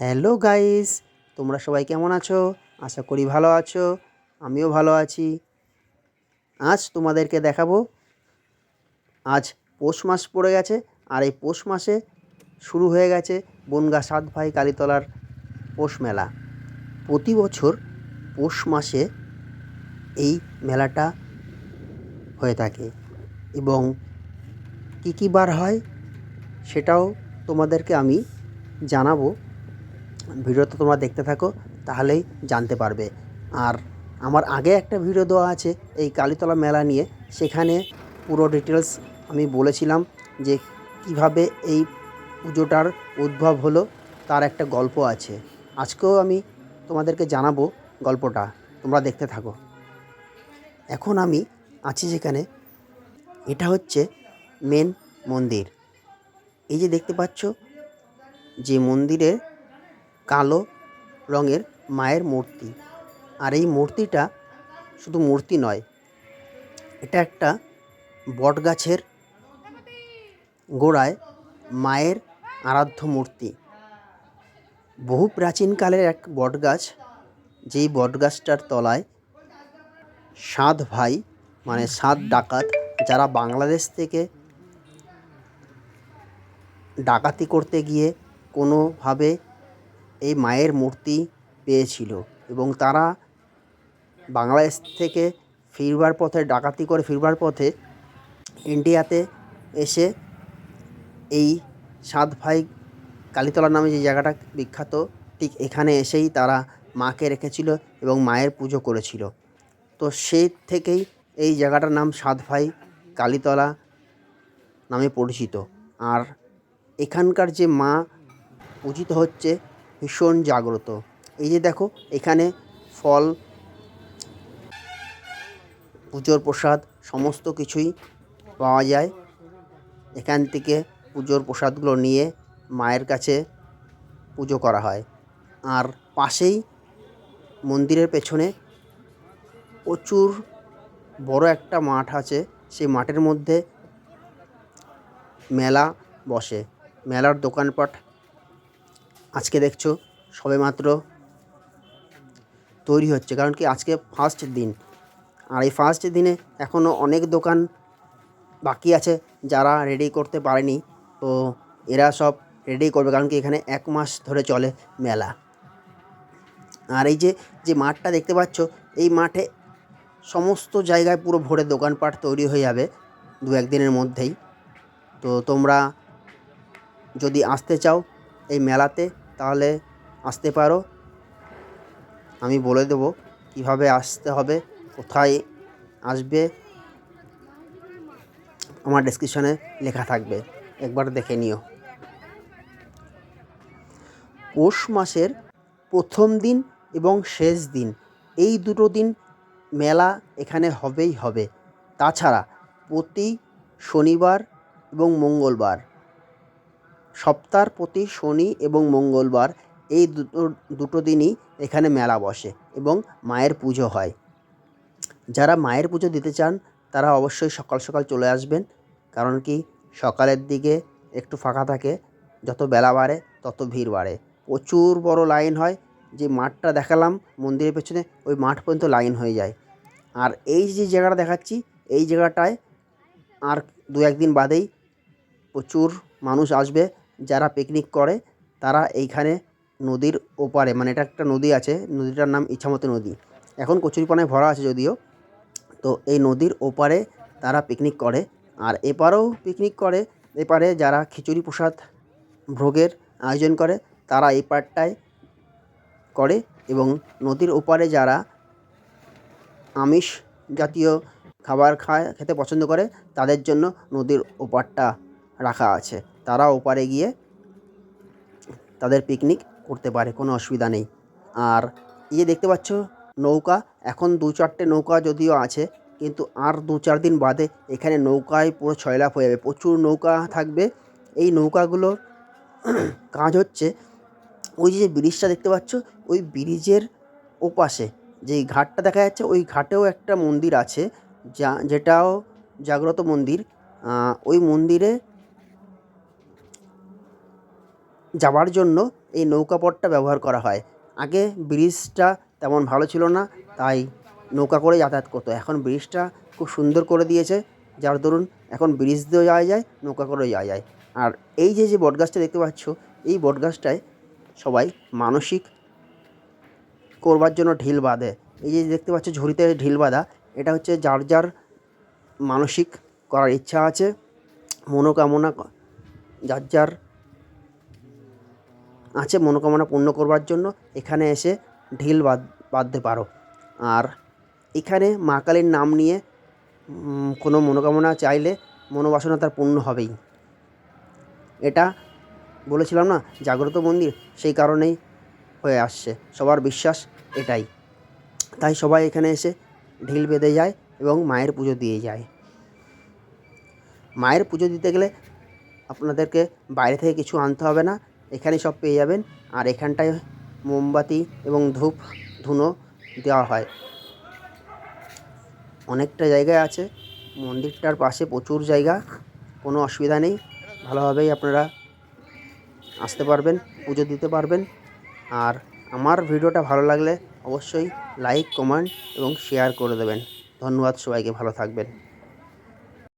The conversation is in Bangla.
হ্যালো গাইস, তোমরা সবাই কেমন আছো? আশা করি ভালো আছো, আমিও ভালো আছি। আজ তোমাদেরকে দেখাবো, আজ পৌষ মাস পড়ে গেছে, আর এই পৌষ মাসে শুরু হয়ে গেছে বনগা সাত ভাই কালীতলার পৌষ মেলা। প্রতি বছর পৌষ মাসে এই মেলাটা হয়ে থাকে এবং কী কী বার হয় সেটাও তোমাদেরকে আমি জানাব। ভিডিওটা তোমরা দেখতে থাকো, তাহলেই জানতে পারবে। আর আমার আগে একটা ভিডিও দেওয়া আছে এই কালীতলা মেলা নিয়ে, সেখানে পুরো ডিটেলস আমি বলেছিলাম যে কীভাবে এই পুজোটার উদ্ভব হলো, তার একটা গল্প আছে। আজকেও আমি তোমাদেরকে জানাব গল্পটা, তোমরা দেখতে থাকো। এখন আমি আছি যেখানে, এটা হচ্ছে মেন মন্দির। এই যে দেখতে পাচ্ছ, যে মন্দিরে কালো রঙের মায়ের মূর্তি। আর এই মূর্তিটা শুধু মূর্তি নয়, এটা একটা বটগাছের গোড়ায় মায়ের আরাধ্য মূর্তি। বহু প্রাচীনকালের এক বটগাছ, যেই বটগাছটার তলায় সাত ভাই মানে সাত ডাকাত, যারা বাংলাদেশ থেকে ডাকাতি করতে গিয়ে কোনোভাবে এই মায়ের মূর্তি পেয়েছিল এবং তারা বাংলাদেশ থেকে ফিরবার পথে, ডাকাতি করে ফিরবার পথে ইন্ডিয়াতে এসে এই সাত ভাই কালীতলা নামে যে জায়গাটা বিখ্যাত, ঠিক এখানে এসেই তারা মাকে রেখেছিল এবং মায়ের পুজো করেছিল। তো সেই থেকেই এই জায়গাটার নাম সাত ভাই কালীতলা নামে পরিচিত। আর এখানকার যে মা পূজিত হচ্ছে ভীষণ জাগ্রত। এই যে দেখো, এখানে ফল, পুজোর প্রসাদ, সমস্ত কিছুই পাওয়া যায়। এখান থেকে পুজোর প্রসাদগুলো নিয়ে মায়ের কাছে পুজো করা হয়। আর পাশেই মন্দিরের পেছনে প্রচুর বড় একটা মাঠ আছে। সেই মাঠের মধ্যে মেলা বসে। মেলার দোকানপাট আজকে দেখছ, সবেমাত্র তৈরি হচ্ছে। কারণ কি আজকে ফার্স্ট দিন। আর এই ফার্স্ট দিনে এখনও অনেক দোকান বাকি আছে যারা রেডি করতে পারেনি। তো এরা সব রেডি করবে, কারণ কি এখানে এক মাস ধরে চলে মেলা। আর এই যে যে মাঠটা দেখতে পাচ্ছ, এই মাঠে সমস্ত জায়গায় পুরো ভরে দোকানপাট তৈরি হয়ে যাবে দু একদিনের মধ্যেই। তো তোমরা যদি আসতে চাও এই মেলাতে তাহলে আসতে পারো। আমি বলে দেবো কীভাবে আসতে হবে, কোথায় আসবে। আমার ডেসক্রিপশনে লেখা থাকবে, একবার দেখে নিও। পৌষ মাসের প্রথম দিন এবং শেষ দিন, এই দুটো দিন মেলা এখানে হবেই হবে। তাছাড়া প্রতি শনিবার এবং মঙ্গলবার সপ্তাহের প্রতি শনি এবং মঙ্গলবার এই দুটো দুটো দিনই এখানে মেলা বসে এবং মায়ের পুজো হয়। যারা মায়ের পুজো দিতে চান, তারা অবশ্যই সকাল সকাল চলে আসবেন। কারণ কি? সকালের দিকে একটু ফাঁকা থাকে, যত বেলা বাড়ে তত ভিড় বাড়ে। প্রচুর বড় লাইন হয়, যে মাঠটা দেখালাম মন্দিরের পেছনে, ওই মাঠ পর্যন্ত লাইন হয়ে যায়। আর এই যে জায়গাটা দেখাচ্ছি, এই জায়গাটায় আর দু একদিন বাদেই প্রচুর মানুষ আসবে। যারা পিকনিক করে, তারা এইখানে নদীর ওপারে মানে এটা একটা নদী আছে, নদীটার নাম ইচ্ছামতি নদী। এখন কচুরিপানায় ভরা আছে যদিও, তো এই নদীর ওপারে তারা পিকনিক করে। আর এপারেও পিকনিক করে, এপারে যারা খিচুড়ি প্রসাদ ভোগের আয়োজন করে, তারা এই পারটায় করে এবং নদীর ওপারে যারা আমিষ জাতীয় খাবার খায়, খেতে পছন্দ করে, তাদের জন্য নদীর ওপারটা রাখা আছে। তারা ওপারে গিয়ে তাদের পিকনিক করতে পারে, কোনো অসুবিধা নেই। আর এই যে দেখতে পাচ্ছ নৌকা, এখন দু চারটে নৌকা যদিও আছে, কিন্তু আর দু চার দিন বাদে এখানে নৌকায় পুরো ছয়লাভ হয়ে যাবে। প্রচুর নৌকা থাকবে। এই নৌকাগুলোর কাজ হচ্ছে ওই যে ব্রিজটা দেখতে পাচ্ছ, ওই ব্রিজের ওপাশে যেই ঘাটটা দেখা যাচ্ছে, ওই ঘাটেও একটা মন্দির আছে, যা যেটাও জাগ্রত মন্দির। ওই মন্দিরে যাওয়ার জন্য এই নৌকা পথটা ব্যবহার করা হয়। আগে ব্রিজটা তেমন ভালো ছিল না, তাই নৌকা করে যাতায়াত করতো। এখন ব্রিজটা খুব সুন্দর করে দিয়েছে, যার দরুন এখন ব্রিজ দিয়েও যাওয়া যায়, নৌকা করেও যাওয়া যায়। আর এই যে যে বটগাছটা দেখতে পাচ্ছ, এই বটগাছটায় সবাই মানসিক করবার জন্য ঢিল বাঁধে। এই যে দেখতে পাচ্ছ, ঝুড়িতে ঢিল বাঁধা, এটা হচ্ছে যার যার মানসিক করার ইচ্ছা আছে, মনোকামনা যার যার আছে মনোকামনা পূর্ণ করবার জন্য, এখানে এসে ঢিল বাঁধ, বাঁধতে পারো। আর এখানে মা কালীর নাম নিয়ে কোনো মনোকামনা চাইলে মনোবাসনা তার পূর্ণ হবেই। এটা বলেছিলাম না, জাগ্রত মন্দির সেই কারণেই হয়ে আসছে। সবার বিশ্বাস এটাই। তাই সবাই এখানে এসে ঢিল বেঁধে যায় এবং মায়ের পুজো দিয়ে যায়। মায়ের পুজো দিতে গেলে আপনাদেরকে বাইরে থেকে কিছু আনতে হবে না। এখানে সব পেয়ে যাবেন। আর এখানটায় মোমবাতি এবং ধূপ, ধুনো দেওয়া হয়। অনেকটা জায়গায় আছে। মন্দিরটার পাশে প্রচুর জায়গা। কোনো অসুবিধা নেই। ভালোভাবেই আপনারা আসতে পারবেন, পুজো দিতে পারবেন। আর আমার ভিডিওটা ভালো লাগলে অবশ্যই লাইক, কমেন্ট এবং শেয়ার করে দেবেন। ধন্যবাদ সবাইকে, ভালো থাকবেন।